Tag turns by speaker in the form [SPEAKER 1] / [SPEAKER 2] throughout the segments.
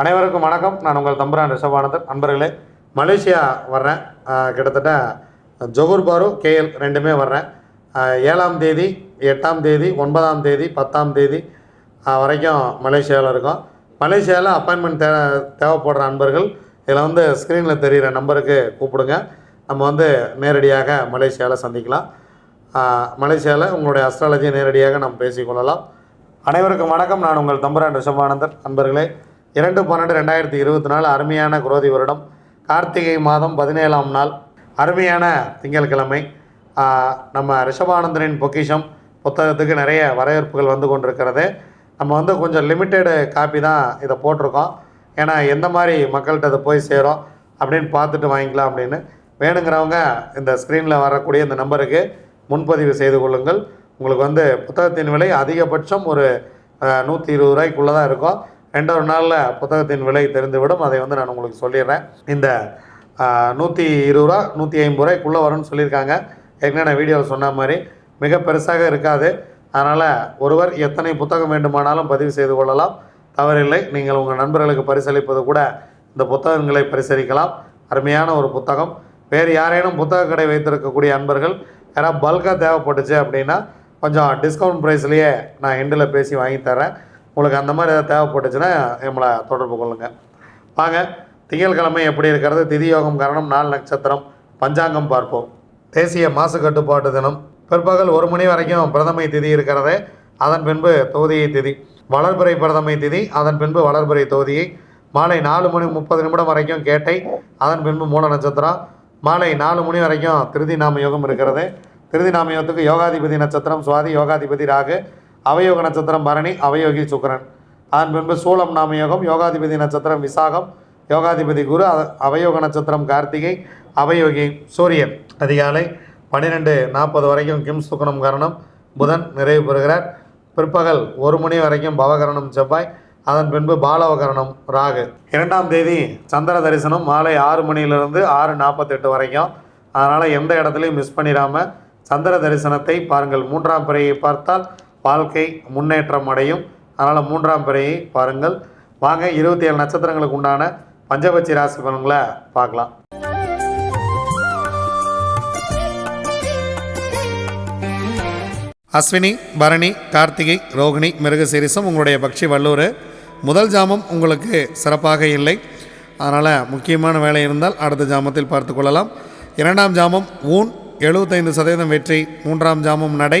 [SPEAKER 1] அனைவருக்கும் வணக்கம். நான் உங்கள் தம்புரான் ரிஷபானந்தன். நண்பர்களே மலேசியா வர்றேன். கிட்டத்தட்ட ஜொகூர் பாரு கேஎல் ரெண்டுமே வர்றேன். ஏழாம் தேதி எட்டாம் தேதி ஒன்பதாம் தேதி பத்தாம் தேதி வரைக்கும் மலேசியாவில் இருக்கோம். மலேசியாவில் அப்பாயின்மெண்ட் தே தேவைப்படுற நண்பர்கள் இதில் வந்து ஸ்க்ரீனில் தெரிகிற நம்பருக்கு கூப்பிடுங்க. நம்ம வந்து நேரடியாக மலேசியாவில் சந்திக்கலாம். மலேசியாவில் உங்களுடைய அஸ்ட்ராலஜியை நேரடியாக நாம் பேசிக்கொள்ளலாம் அனைவருக்கும் வணக்கம். நான் உங்கள் தம்பரான் ரிஷபானந்தர் நண்பர்களே இரண்டு பன்னெண்டு ரெண்டாயிரத்தி இருபத்தி நாலு அருமையான குரோதி வருடம். கார்த்திகை மாதம் பதினேழாம் நாள். அருமையான திங்கட்கிழமை. நம்ம ரிஷபானந்தரின் பொக்கிஷம். புத்தகத்துக்கு நிறைய வரவேற்புகள் வந்து கொண்டிருக்கிறது. நம்ம வந்து கொஞ்சம் லிமிட்டெடு காப்பி தான் இதை போட்டிருக்கோம். ஏன்னா எந்த மாதிரி மக்கள்கிட்ட அது போய் சேரும் அப்படின்னு பார்த்துட்டு வாங்கிக்கலாம் அப்படின்னு. வேணுங்கிறவங்க இந்த ஸ்க்ரீனில் வரக்கூடிய இந்த நம்பருக்கு முன்பதிவு செய்து கொள்ளுங்கள். உங்களுக்கு வந்து புத்தகத்தின் விலை அதிகபட்சம் ஒரு நூற்றி இருபது ரூபாய்க்குள்ளே தான் இருக்கும். ரெண்டு ஒரு நாளில் புத்தகத்தின் விலை தெரிந்துவிடும். அதை வந்து நான் உங்களுக்கு சொல்லிடுறேன். இந்த நூற்றி இருபது ரூபா நூற்றி ஐம்பது ரூபாய்க்குள்ளே வரும்னு சொல்லியிருக்காங்க. ஏற்கனவே நான் வீடியோவில் சொன்ன மாதிரி மிக பெருசாக இருக்காது. அதனால் ஒருவர் எத்தனை புத்தகம் வேண்டுமானாலும் பதிவு செய்து கொள்ளலாம். தவறில்லை. நீங்கள் உங்கள் நண்பர்களுக்கு பரிசளிப்பது கூட இந்த புத்தகங்களை பரிசளிக்கலாம். அருமையான ஒரு புத்தகம். வேறு யாரேனும் புத்தக கடை வைத்திருக்கக்கூடிய அன்பர்கள் யாராவது பல்காக தேவைப்பட்டுச்சு அப்படின்னா கொஞ்சம் டிஸ்கவுண்ட் ப்ரைஸ்லேயே நான் எண்டில் பேசி வாங்கி தரேன் உங்களுக்கு அந்த மாதிரி ஏதாவது தேவைப்பட்டுச்சுன்னா நம்மளை தொடர்பு கொள்ளுங்கள் வாங்க திங்கட்கிழமை எப்படி இருக்கிறது? திதி யோகம் காரணம் நாலு நட்சத்திரம். பஞ்சாங்கம் பார்ப்போம். தேசிய மாசு கட்டுப்பாட்டு தினம். பிற்பகல் ஒரு மணி வரைக்கும் பிரதமை திதி இருக்கிறது அதன் பின்பு தொகுதியை திதி. வளர்பிறை பிரதமை திதி அதன் பின்பு வளர்பிறை தொகுதியை. மாலை நாலு மணி முப்பது நிமிடம் வரைக்கும் கேட்டை அதன் பின்பு மூல நட்சத்திரம் மாலை நாலு மணி வரைக்கும் திருதி நாம யோகம் இருக்கிறது. திருதி நாம யோகத்துக்கு யோகாதிபதி நட்சத்திரம் சுவாதி யோகாதிபதி ராகு. அவயோக நட்சத்திரம் பரணி அவயோகி சுக்கரன். அதன் பின்பு சூலம் நாம யோகம் யோகாதிபதி நட்சத்திரம் விசாகம் யோகாதிபதி குரு அவயோக நட்சத்திரம் கார்த்திகை அவயோகி சூரியன். அதிகாலை பன்னிரெண்டு நாற்பது வரைக்கும் கிம் சுக்கனம் கரணம் புதன் நிறைவு பெறுகிறார். பிற்பகல் ஒரு மணி வரைக்கும் பவகரணம் செவ்வாய் அதன் பின்பு பாலவகரணம் ராகு. இரண்டாம் தேதி சந்திர தரிசனம் மாலை ஆறு மணியிலிருந்து ஆறு நாற்பத்தெட்டு வரைக்கும். அதனால் எந்த இடத்துலையும் மிஸ் பண்ணிடாமல் சந்திர தரிசனத்தை பாருங்கள். மூன்றாம் பிறையை பார்த்தால் வாழ்க்கை முன்னேற்றம் அடையும். அதனால் மூன்றாம் பிறையை பாருங்கள். வாங்க இருபத்தி ஏழு நட்சத்திரங்களுக்கு உண்டான பஞ்சபட்சி ராசி பலன்களை பார்க்கலாம். அஸ்வினி பரணி கார்த்திகை ரோகிணி மிருகசீரிசம் உங்களுடைய பக்ஷி வல்லூர் முதல் ஜாமம் உங்களுக்கு சிறப்பாக இல்லை. அதனால் முக்கியமான வேலை இருந்தால் அடுத்த ஜாமத்தில் பார்த்து கொள்ளலாம். இரண்டாம் ஜாமம் ஊன் எழுபத்தைந்து சதவீதம் வெற்றி. மூன்றாம் ஜாமம் நடை.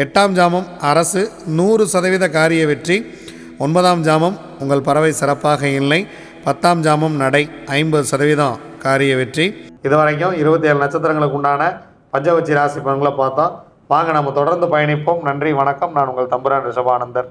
[SPEAKER 1] எட்டாம் ஜாமம் அரசு நூறு சதவீத காரிய வெற்றி. ஒன்பதாம் ஜாமம் உங்கள் பறவை சிறப்பாக இல்லை. பத்தாம் ஜாமம் நடை ஐம்பது சதவீதம் காரிய வெற்றி. இது வரைக்கும் இருபத்தி ஏழு நட்சத்திரங்களுக்கு உண்டான பஞ்சவச்சி ராசி பலன்களை பார்த்தோம் வாங்க நம்ம தொடர்ந்து பயணிப்போம். நன்றி வணக்கம். நான் உங்கள் தம்புரான் ரிஷபானந்தர்.